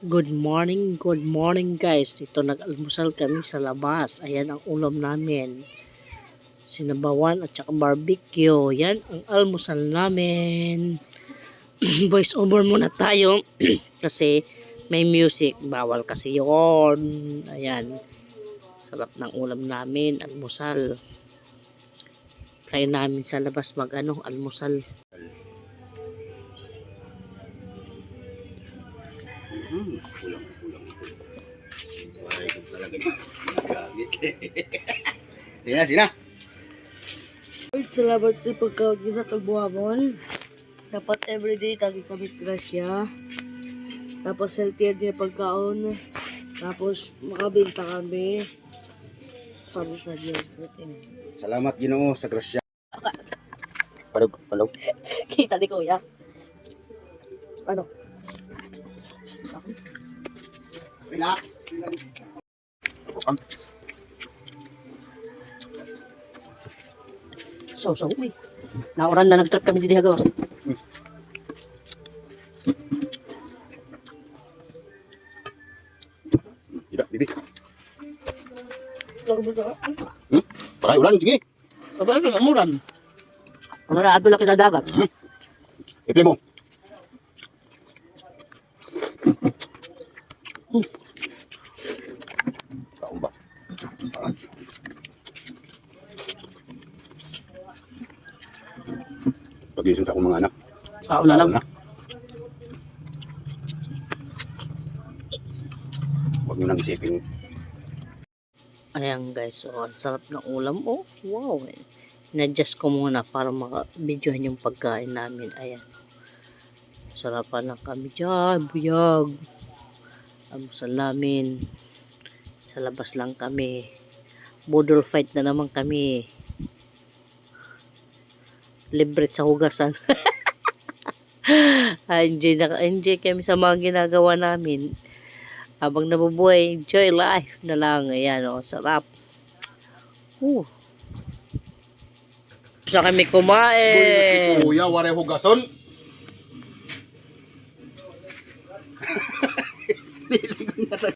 Good morning, good morning guys. Ito nag-almusal kami sa labas. Ayan ang ulam namin. Sinabawan at saka barbecue. Yan ang almusal namin. Voice over muna tayo kasi may music. Bawal kasi yon. Ayan. Sarap ng ulam namin. Almusal. Try namin sa labas mag ano, almusal. Hmm, kulang, kulang. Waray ko talaga nagagamit. Sina, sina. Ay, salamat sa pagkaon na tagbuhamon. Dapat everyday tagi kami grasya. Tapos healthy yung pagkaon. Tapos makabenta kami. Para sa Diyos. Salamat Ginoo sa grasya. Palog, palog. Kita ni Kuya. Ano? Relax. So, so, uy. Nauran na nag-trip kami dito hagawas. Tidak, bibi. Sa Hmm? Paray, ulan, sige. Pagkala ko, amuran. Para ato lang kita dagat. Iple mo. Saan ba? Ah. Pagising sa akong mga anak. Kao na lang. Huwag nyo nang isipin. Ayan guys, so ang sarap ng ulam. Oh, wow. In-adjust ko muna para maka-videohan yung pagkain namin. Ayan. Sarapan lang kami dyan. Buyag. Almusal namin. Sa labas lang kami. Budol fight na naman kami. Libre sa hugasan. Ah, enjoy na enjoy kami sa mga ginagawa namin habang nabubuhay, enjoy life na lang. Ayan, oh, sarap. Uh. Sa kami kumain. Kuya, ware hugason. Nilingon na